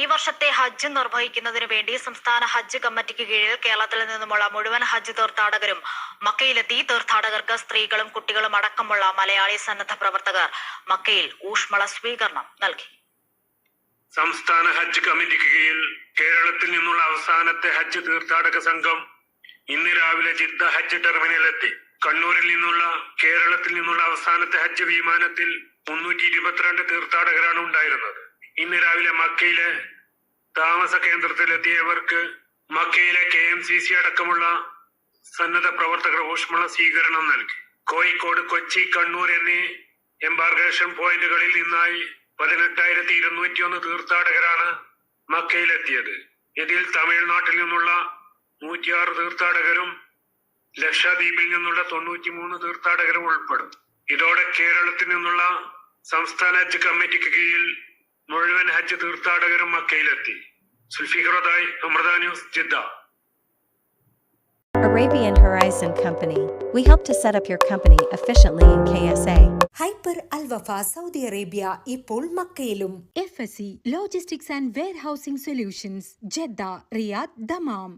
ഈ വർഷത്തെ ഹജ്ജ് നിർവഹിക്കുന്നതിനു വേണ്ടി സംസ്ഥാന ഹജ്ജ് കമ്മിറ്റിക്ക് കീഴിൽ കേരളത്തിൽ നിന്നുമുള്ള മുഴുവൻ ഹജ്ജ് തീർത്ഥാടകരും മക്കയിലെത്തി തീർത്ഥാടകർക്ക് സ്ത്രീകളും കുട്ടികളും അടക്കമുള്ള മലയാളി സന്നദ്ധ പ്രവർത്തകർ മക്കയിൽ ഊഷ്മള സ്വീകരണം നൽകി. സംസ്ഥാന ഹജ്ജ് കമ്മിറ്റിക്ക് കീഴിൽ കേരളത്തിൽ നിന്നുള്ള അവസാനത്തെ ഹജ്ജ് തീർത്ഥാടക സംഘം ഇന്ന് രാവിലെ ജിദ്ദ ഹജ്ജ് ടെർമിനലെത്തി കണ്ണൂരിൽ നിന്നുള്ള കേരളത്തിൽ നിന്നുള്ള അവസാനത്തെ ഹജ്ജ് വിമാനത്തിൽ മുന്നൂറ്റി ഇരുപത്തിരണ്ട് തീർത്ഥാടകരാണ് ഉണ്ടായിരുന്നത്. ഇന്ന് രാവിലെ മക്കയിലെ താമസ കേന്ദ്രത്തിലെത്തിയവർക്ക് മക്കയിലെ കെ എം സി സി അടക്കമുള്ള സന്നദ്ധ പ്രവർത്തകർ ഊഷ്മള സ്വീകരണം നൽകി. കോഴിക്കോട് കൊച്ചി കണ്ണൂർ എന്നീ എംബാർഗേഷൻ പോയിന്റുകളിൽ നിന്നായി പതിനെട്ടായിരത്തി ഇരുന്നൂറ്റി ഒന്ന് തീർത്ഥാടകരാണ് മക്കയിലെത്തിയത്. ഇതിൽ തമിഴ്നാട്ടിൽ നിന്നുള്ള നൂറ്റിയാറ് തീർത്ഥാടകരും ലക്ഷദ്വീപിൽ നിന്നുള്ള തൊണ്ണൂറ്റി മൂന്ന് തീർത്ഥാടകരും ഉൾപ്പെടും. ഇതോടെ കേരളത്തിൽ നിന്നുള്ള സംസ്ഥാന ഹജ്ജ് കമ്മിറ്റിക്ക് കീഴിൽ മുഴുവൻ ഹജ്ജ് തീർത്ഥാടകരും മക്കയിലെത്തി സുൽഫിഖറുദായി Amrita news Jeddah Arabian Horizon Company. We help to set up your company efficiently in KSA. Hyper Alwafa Saudi Arabia ഇപ്പോൾ മക്കയിലും FSC Logistics and Warehousing Solutions, Jeddah, Riyadh, Dammam.